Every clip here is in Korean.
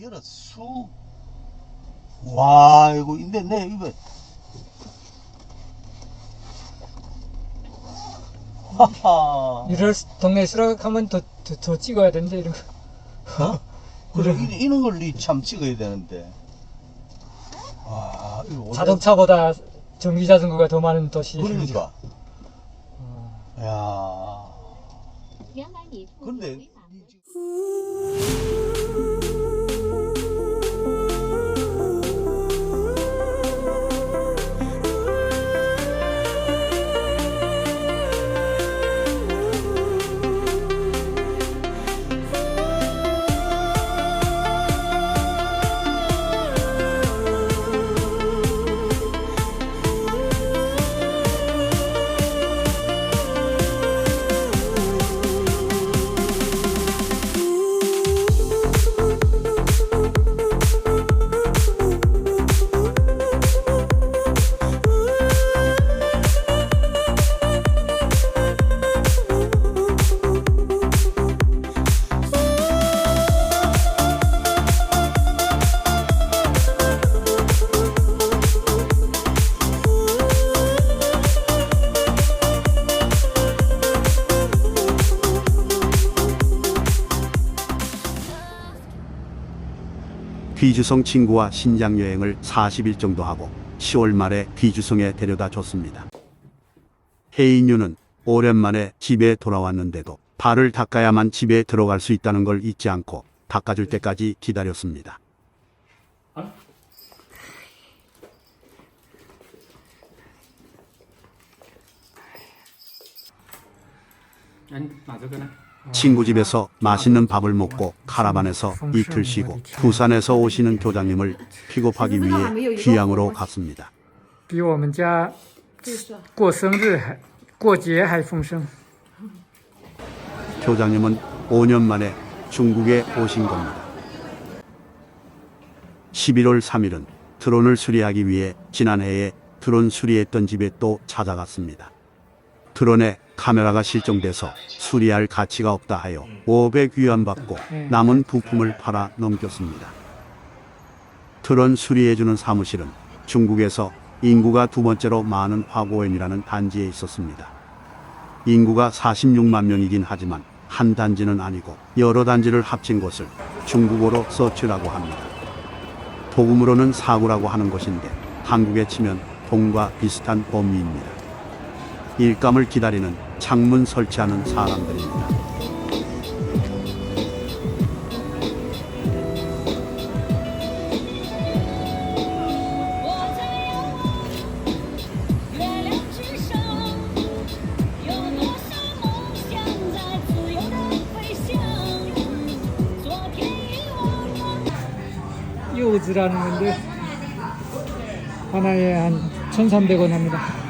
열었수. 와, 이거, 근데 내 이거. 하하. 이럴 동네 수락하면 더, 더, 더 찍어야 된대, 이런 거. 어? 그래, 그래. 이, 런 걸니참 찍어야 되는데. 와, 이거 자동차보다 전기 자전거가 더 많은 도시. 그러니까. 어. 야. 근데 귀주성 친구와 신장 여행을 40일 정도 하고 10월 말에 귀주성에 데려다 줬습니다. 혜인유는 오랜만에 집에 돌아왔는데도 발을 닦아야만 집에 들어갈 수 있다는 걸 잊지 않고 닦아줄 때까지 기다렸습니다. 친구 집에서 맛있는 밥을 먹고 카라반에서 이틀 쉬고 부산에서 오시는 교장님을 픽업하기 위해 귀양으로 갔습니다. 比我们家过生日还过节还丰盛。 교장님은 5년 만에 중국에 오신 겁니다. 11월 3일은 드론을 수리하기 위해 지난해에 드론 수리했던 집에 또 찾아갔습니다. 드론에 카메라가 실종돼서 수리할 가치가 없다 하여 500위안 받고 남은 부품을 팔아 넘겼습니다. 드론 수리해주는 사무실은 중국에서 인구가 두 번째로 많은 화고현이라는 단지에 있었습니다. 인구가 46만 명이긴 하지만 한 단지는 아니고 여러 단지를 합친 것을 중국어로 서치라고 합니다. 도금으로는 사구라고 하는 것인데 한국에 치면 동과 비슷한 범위입니다. 일감을 기다리는 창문 설치하는 사람들입니다. 요즈라는 건데 하나에 한 1,300원 합니다.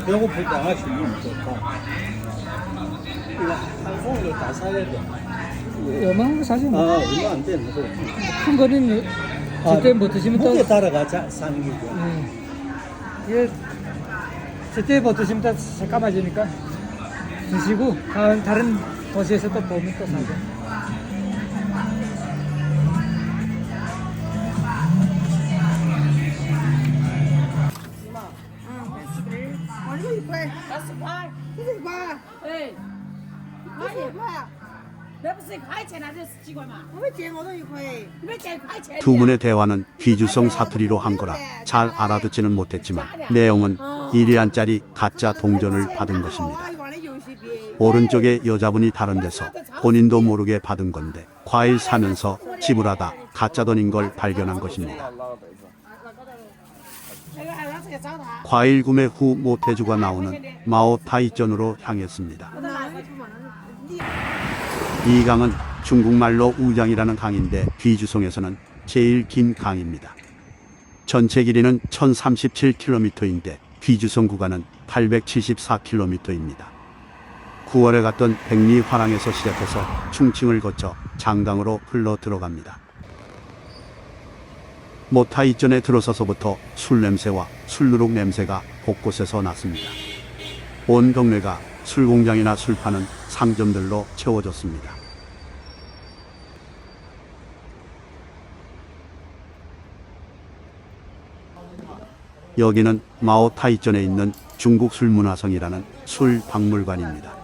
아가씨 이름 좋다. 이거 한 송이를 다 사야 돼. 요만한 거 아, 뭐. 얼마 안 되는 거. 큰 거는 그때 못 드시면 또 무게 따라가 자, 사는 게 좋아. 예. 이게 제때 못 드시면 또 새까마지니까 드시고 다른, 다른 도시에서 또 보면 또 사죠. 두 분의 대화는 귀주성 사투리로 한 거라 잘 알아듣지는 못했지만 내용은 1위안짜리 가짜 동전을 받은 것입니다. 오른쪽에 여자분이 다른 데서 본인도 모르게 받은 건데 과일 사면서 지불하다 가짜 돈인 걸 발견한 것입니다. 과일 구매 후 모태주가 나오는 마오 타이전으로 향했습니다. 이 강은 중국말로 우장이라는 강인데 귀주성에서는 제일 긴 강입니다. 전체 길이는 1037km인데 귀주성 구간은 874km입니다. 9월에 갔던 백리 화랑에서 시작해서 충칭을 거쳐 장강으로 흘러 들어갑니다. 모타 이전에 들어서서부터 술 냄새와 술 누룩 냄새가 곳곳에서 났습니다. 온 동네가 술 공장이나 술 파는 상점들로 채워졌습니다. 여기는 마오타이전에 있는 중국 술문화성이라는 술 박물관입니다.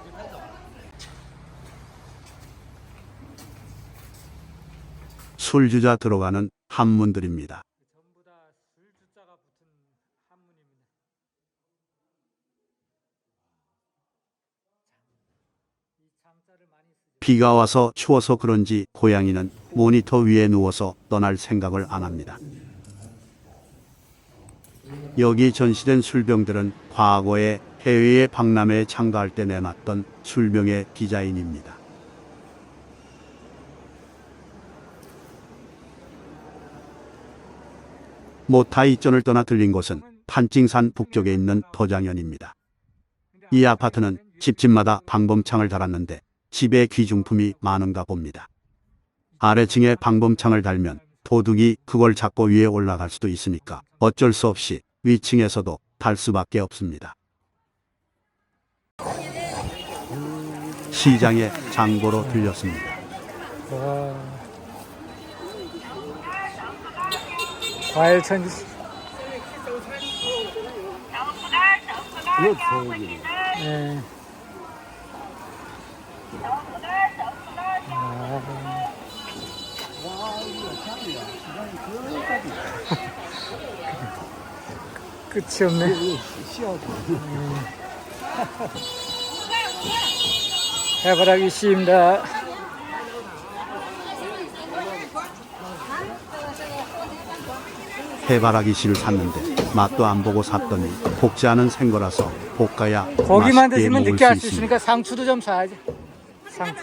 술주자 들어가는 한문들입니다. 비가 와서 추워서 그런지 고양이는 모니터 위에 누워서 떠날 생각을 안 합니다. 여기 전시된 술병들은 과거에 해외의 박람회에 참가할 때 내놨던 술병의 디자인입니다. 모타이전을 떠나 들린 곳은 판칭산 북쪽에 있는 도장현입니다. 이 아파트는 집집마다 방범창을 달았는데 집에 귀중품이 많은가 봅니다. 아래층에 방범창을 달면 도둑이 그걸 잡고 위에 올라갈 수도 있으니까 어쩔 수 없이 위층에서도 달 수밖에 없습니다. 시장에 장보러 들렸습니다. 과일 천지. 예. 아. 끝이 없네. 해바라기 씨입니다. 해바라기 씨를 샀는데 맛도 안 보고 샀더니 볶지 않은 생거라서 볶아야 맛있게 드시면 먹을 느끼할 수수 있습니다. 있으니까 상추도 좀 사야지. 상추.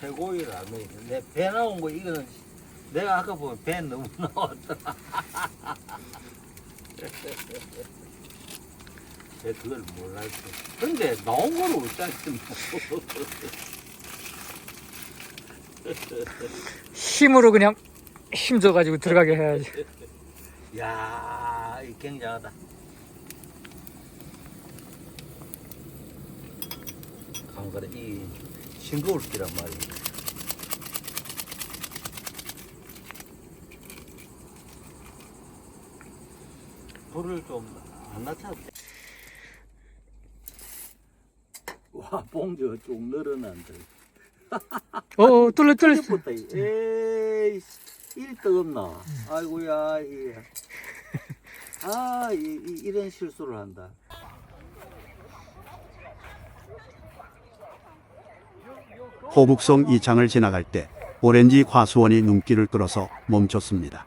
최고의 라면이 내배 나온 거 이거는 내가 아까 보면 배 너무 나왔더라. 내 그걸 몰랐어. 근데 나온 거는 뭐. 힘으로 그냥 힘 줘가지고 들어가게 해야지. 야, 이 굉장하다. 강가래 이 싱거울 기란 말이야. 불을 좀 안 낮춰도 돼. 와, 봉지가 쭉 늘어난다. 어, 뚫려, 뚫렸어. 부터 에이, 일떡 없나? 아이고야, 이. 아, 이, 이, 이런 실수를 한다. 호북성 이창을 지나갈 때 오렌지 과수원이 눈길을 끌어서 멈췄습니다.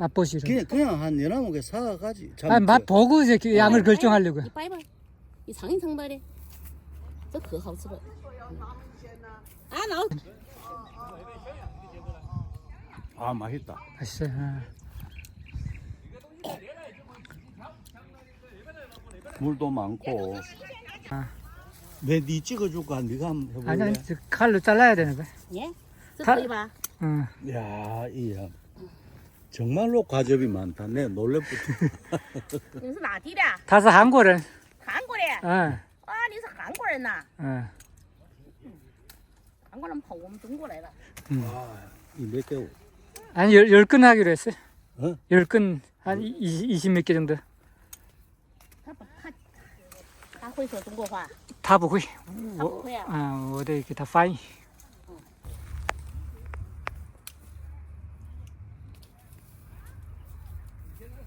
맛보시라고. 그냥, 그냥 한 열아홉 개 사가지. 아, 맛보고 이제 그 양을 결정하려고요. 你掰吧，你尝一尝吧的。 这可好吃了。啊，然后 아 맛있다. 맛있어요. 아. 물도 많고. 아. 내니 찍어줄까? 네가 한번 해볼래? 아니, 아니, 저 칼로 잘라야 되는 거야. 耶，这它可以吧？ 응. 야, 이야. 정말로 과즙이 많다. 내 놀래부터. 你是哪地的？ 다是 한국인. 韩国的。 응, 啊，你是韩国人呐？ 응. 韩国人跑我们中国来了。 이몇 개? 아니, 열, 열 건 하기로 했어요. 어? 열 건, 한 20, 몇 개 정도. 他不他他会说中国话， 다 보고, 他不会啊。 아, 我得给他翻译.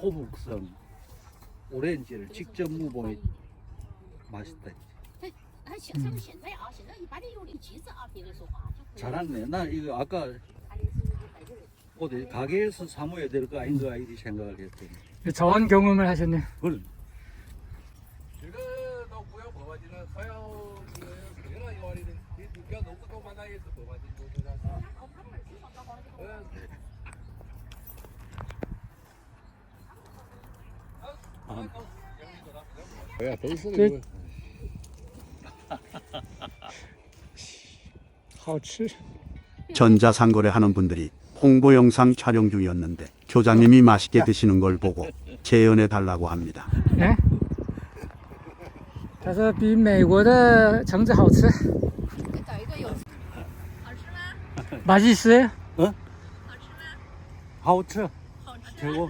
호북성 오렌지를 직접 무보에 맛있다. 잘하네. 나 이거 아까 어디 가게에서 사모야 될 거 아닌가 이 생각을 했더니. 그 자원 경험을 하셨네. 그럼. 즐거웠고요. 고마지는 서요. 네. 好吃. 전자상거래 하는 분들이 홍보 영상 촬영 중이었는데 교장님이 맛있게 드시는 걸 보고 재연해 달라고 합니다. 哎，他说比美国的橙子好吃。맛있어요 어? 하우츠 최고.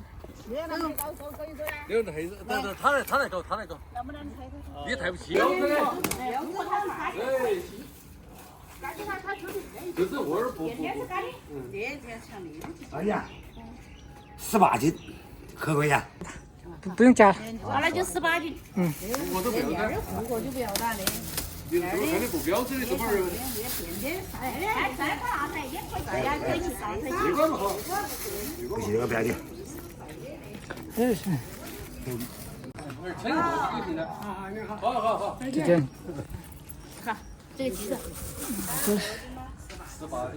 哎呀十八斤可不呀以不用加了好了就十八斤嗯我都不要了我就不要了 看这个鸡子，十八的。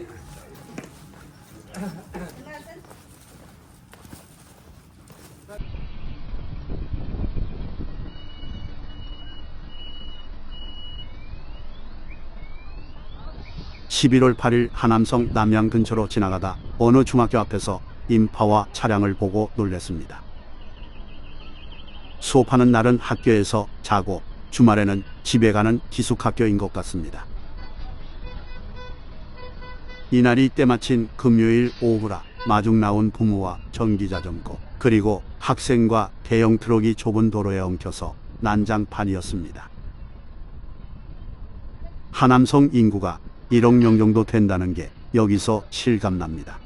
11월 8일 하남성 남양 근처로 지나가다 어느 중학교 앞에서 인파와 차량을 보고 놀랐습니다. 수업하는 날은 학교에서 자고 주말에는 집에 가는 기숙학교인 것 같습니다. 이날이 때마침 금요일 오후라 마중 나온 부모와 전기자전거 그리고 학생과 대형 트럭이 좁은 도로에 엉켜서 난장판이었습니다. 하남성 인구가 1억 명 정도 된다는 게 여기서 실감납니다.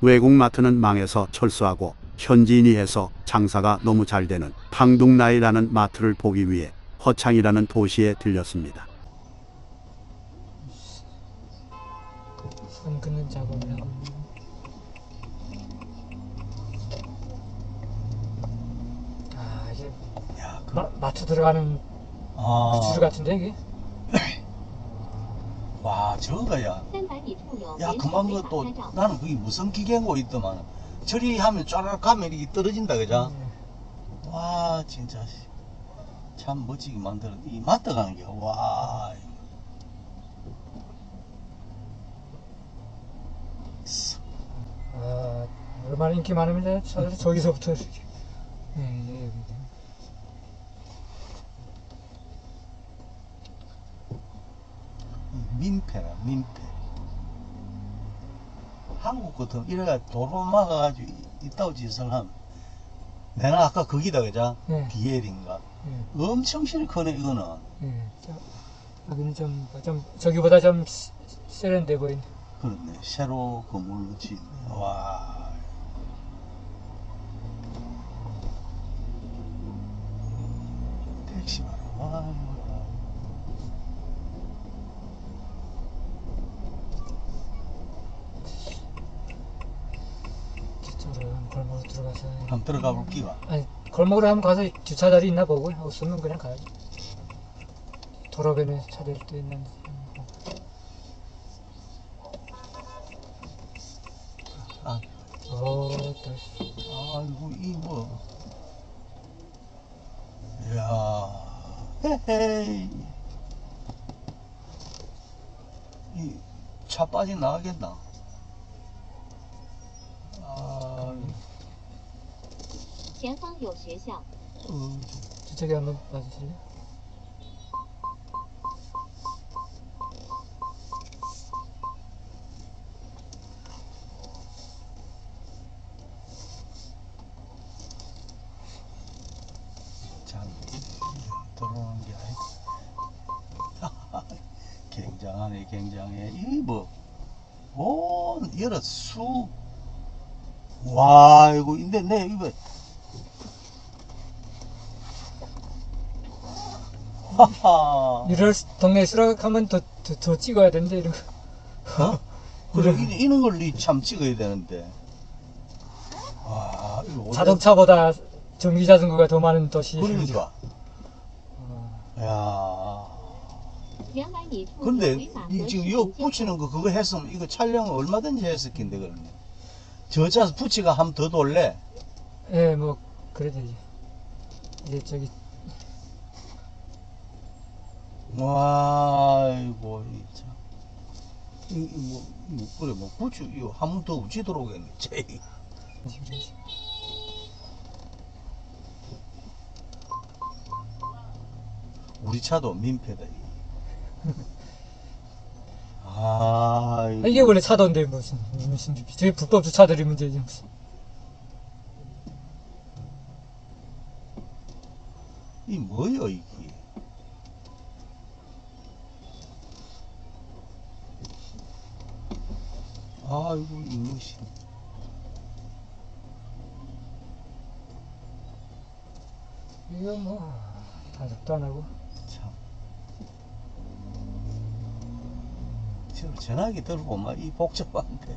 외국 마트는 망해서 철수하고 현지인이 해서 장사가 너무 잘 되는 방둥라이라는 마트를 보기 위해 허창이라는 도시에 들렸습니다. 끄는 작업을 하고 아 이게 야, 그... 마, 마트 들어가는 아... 그 줄 같은데 이게? 와 저거야 야 그만 것도 나는 그게 무슨 기계인고 있더만 처리하면 쫘락 가면 이게 떨어진다 그죠? 네. 와 진짜 참 멋지게 만들었이 마트 가는 게와 얼마나 인기 많으면 이제 저, 저기서부터 이렇게 예, 예, 예. 민폐라, 민폐. 한국 같은, 이래가 도로 막아가지고 있다고 짓을 하면. 내가 아까 거기다, 그죠? 네. 비엘인가? 예, 엄청 실크네, 이거는. 예. 저, 여기는 좀, 좀 저기보다 좀 세- 세련돼 보이네 그렇네. 새로 건물로 지은. 와. 택시 봐라. 와. 저쪽으로 한 골목으로 들어가서 한번 들어가 볼게요. 아니 골목으로 한번 가서 주차 자리 있나 보고 없으면 그냥 가야지 도로변에 차댈 때 있는지 아, 어, 또 아이고, 이 뭐. 이야. 헤헤이. 이 차 빠지 나가겠나? 前方有学校。 어, 저쪽에 한번 봐주실래요? 참, 들어오는 게 아니고. 굉장하네, 굉장해. 이 뭐, 오, 여러 수. 와, 이거, 근데 내 이거. 유럴 동네 수락하면 더, 더, 더 찍어야 되는데 이런 거. 어? 그래 이- 이런 걸참 찍어야 되는데. 와 이거 자동차보다 전기 자전거가 더 많은 도시. 그러니까. 야. 근데 지금 이거 붙이는 거 그거 했으면 이거 촬영 얼마든지 했을 텐데 그러네. 저차 붙이가 한 번 더 돌래. 예, 뭐 그래도 이제, 이제 저기 와, 이거 이 참. 이, 이 뭐, 이 그래 뭐 붙이 이거 한번더 붙이 들어오겠네. 제이. 우리 차도 민폐다. 이. 아, 이거. 이게 원래 차도인데 무슨 무슨 저기 불법 주차들이 문제지 무슨 이 뭐여 이게? 아이고 이것이 이거 뭐 단속도 안 하고 참. 저 전화기 들어보면 이 복잡한데.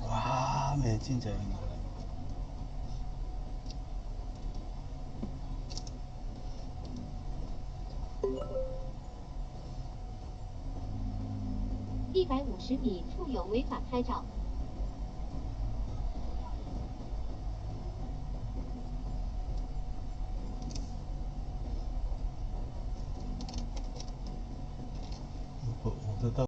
와, 매 진짜 이거. 十米处有违法拍照。